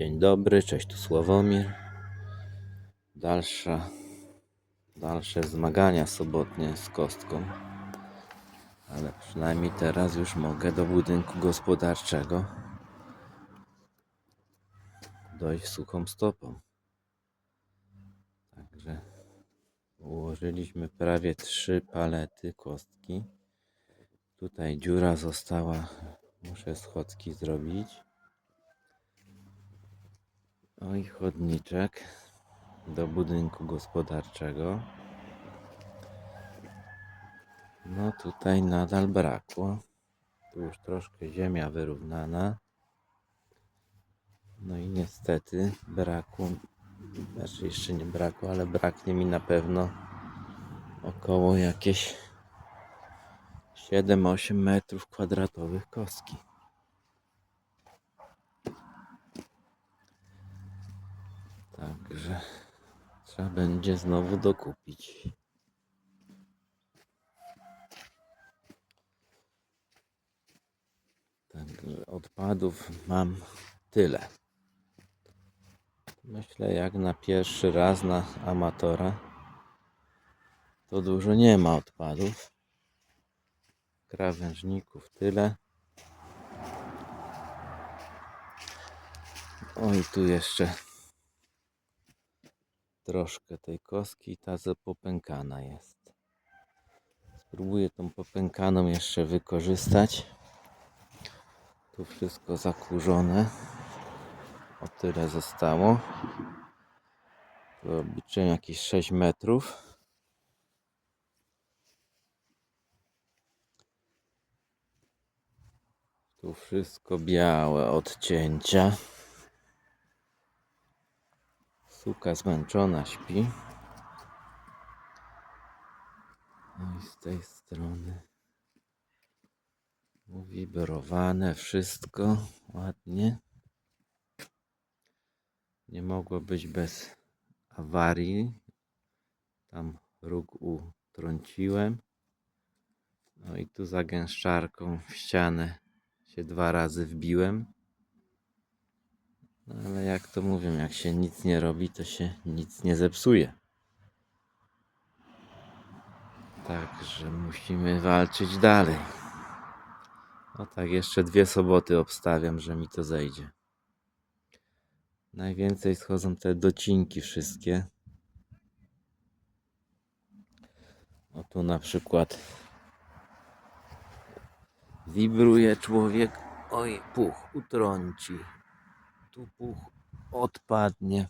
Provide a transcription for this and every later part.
Dzień dobry, cześć tu Sławomir. Dalsza, dalsze zmagania sobotnie z kostką. Ale przynajmniej teraz już mogę do budynku gospodarczego dojść suchą stopą. Także ułożyliśmy prawie trzy palety kostki. Tutaj dziura została, muszę schodki zrobić. I chodniczek do budynku gospodarczego. No tutaj nadal brakło. Tu już troszkę ziemia wyrównana. No i niestety brakło, znaczy jeszcze nie brakło, ale braknie mi na pewno około jakieś 7-8 metrów kwadratowych kostki. Także trzeba będzie znowu dokupić. Także odpadów mam tyle. Myślę, jak na pierwszy raz na amatora, to dużo nie ma odpadów. Krawężników tyle. O i tu jeszcze troszkę tej kostki, ta za popękana jest. Spróbuję tą popękaną jeszcze wykorzystać. Tu wszystko zakurzone. O tyle zostało. Tu obliczyłem jakieś 6 metrów. Tu wszystko białe odcięcia. Suka zmęczona śpi. No i z tej strony uwibrowane wszystko ładnie. Nie mogło być bez awarii. Tam róg utrąciłem. No i tu za gęszczarką w ścianę się dwa razy wbiłem. Ale jak to mówią, jak się nic nie robi, to się nic nie zepsuje. Także musimy walczyć dalej. No tak, jeszcze dwie soboty obstawiam, że mi to zejdzie. Najwięcej schodzą te docinki wszystkie. O tu na przykład wibruje człowiek. Oj, puch utrąci. Tu puch odpadnie.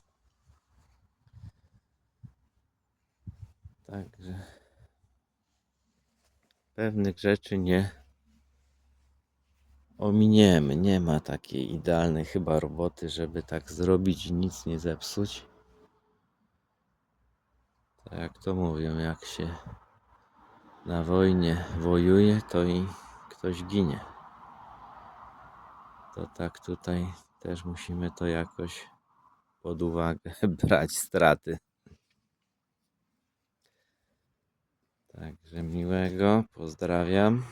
Także pewnych rzeczy nie ominiemy. Nie ma takiej idealnej chyba roboty, żeby tak zrobić i nic nie zepsuć. Tak jak to mówią, jak się na wojnie wojuje, to i ktoś ginie. To tak tutaj też musimy to jakoś pod uwagę brać straty. Także miłego, pozdrawiam.